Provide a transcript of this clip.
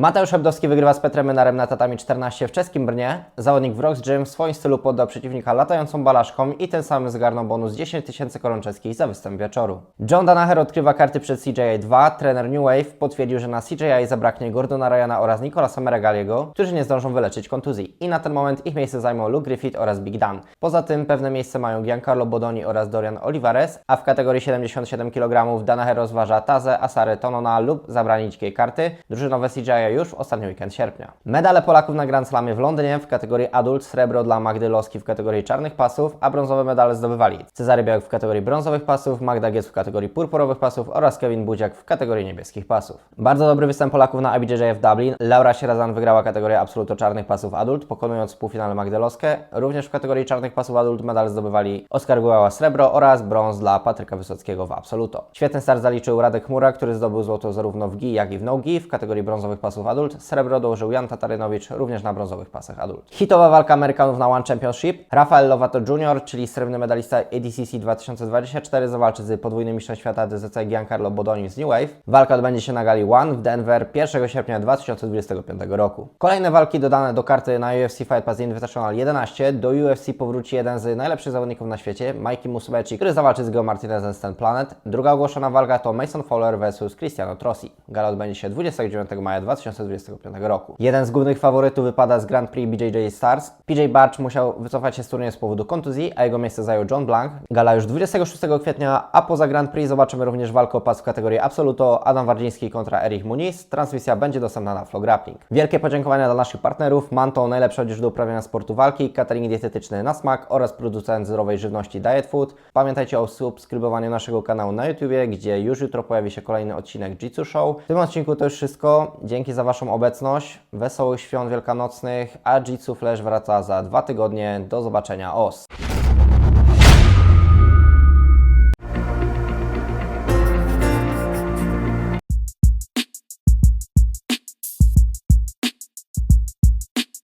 Mateusz Hebdowski wygrywa z Petrem Menarem na tatami 14 w czeskim Brnie. Zawodnik w Rocks Gym w swoim stylu poddał przeciwnika latającą balaszką i tym samym zgarnął bonus 10 tysięcy koron czeskich za występ wieczoru. John Danaher odkrywa karty przed CJI 2. Trener New Wave potwierdził, że na CJI zabraknie Gordona Ryana oraz Nicolasa Meregaliego, którzy nie zdążą wyleczyć kontuzji. I na ten moment ich miejsce zajmą Luke Griffith oraz Big Dan. Poza tym pewne miejsce mają Giancarlo Bodoni oraz Dorian Olivares, a w kategorii 77 kg Danaher rozważa Tazę, Asarę Tonona lub zabranie dzikiej karty. Drużynowe CJI już w ostatni weekend sierpnia. Medale Polaków na Grand Slamie w Londynie w kategorii adult, srebro dla Magdy Loski w kategorii czarnych pasów, a brązowe medale zdobywali Cezary Białek w kategorii brązowych pasów, Magda Giec w kategorii purpurowych pasów oraz Kevin Budziak w kategorii niebieskich pasów. Bardzo dobry występ Polaków na IBJJF Dublin. Laura Sierazan wygrała kategorię absoluto czarnych pasów adult, pokonując półfinale Magdę Loskę. Również w kategorii czarnych pasów adult medale zdobywali Oskar Gułała srebro oraz brąz dla Patryka Wysockiego w absoluto. Świetny start zaliczył Radek Chmura, który zdobył złoto zarówno w GI, jak i w no-GI w kategorii brązowych pasów adult. Srebro dołożył Jan Tatarynowicz również na brązowych pasach adult. Hitowa walka Amerykanów na One Championship. Rafael Lovato Jr., czyli srebrny medalista ADCC 2024 zawalczy z podwójnym mistrzem świata DZC Giancarlo Bodoni z New Wave. Walka odbędzie się na gali One w Denver 1 sierpnia 2025 roku. Kolejne walki dodane do karty na UFC Fight Pass Invitational 11. Do UFC powróci jeden z najlepszych zawodników na świecie, Mikey Musumeci, który zawalczy z Geo Martinezem z Ten Planet. Druga ogłoszona walka to Mason Fowler vs Cristiano Trossi. Gala odbędzie się 29 maja 2025 roku. Jeden z głównych faworytów wypada z Grand Prix BJJ Stars. PJ Barch musiał wycofać się z turnieju z powodu kontuzji, a jego miejsce zajął John Blank. Gala już 26 kwietnia, a poza Grand Prix zobaczymy również walkę o pas w kategorii Absoluto Adam Wardziński kontra Erich Muniz. Transmisja będzie dostępna na Flow Grappling. Wielkie podziękowania dla naszych partnerów. Manto, najlepsza odzież do uprawiania sportu walki, catering dietetyczny na smak oraz producent zdrowej żywności Diet Food. Pamiętajcie o subskrybowaniu naszego kanału na YouTubie, gdzie już jutro pojawi się kolejny odcinek Jitsu Show. W tym odcinku to już wszystko. Dzięki za Waszą obecność. Wesołych świąt wielkanocnych, a Jitsu Flash wraca za dwa tygodnie. Do zobaczenia. Os!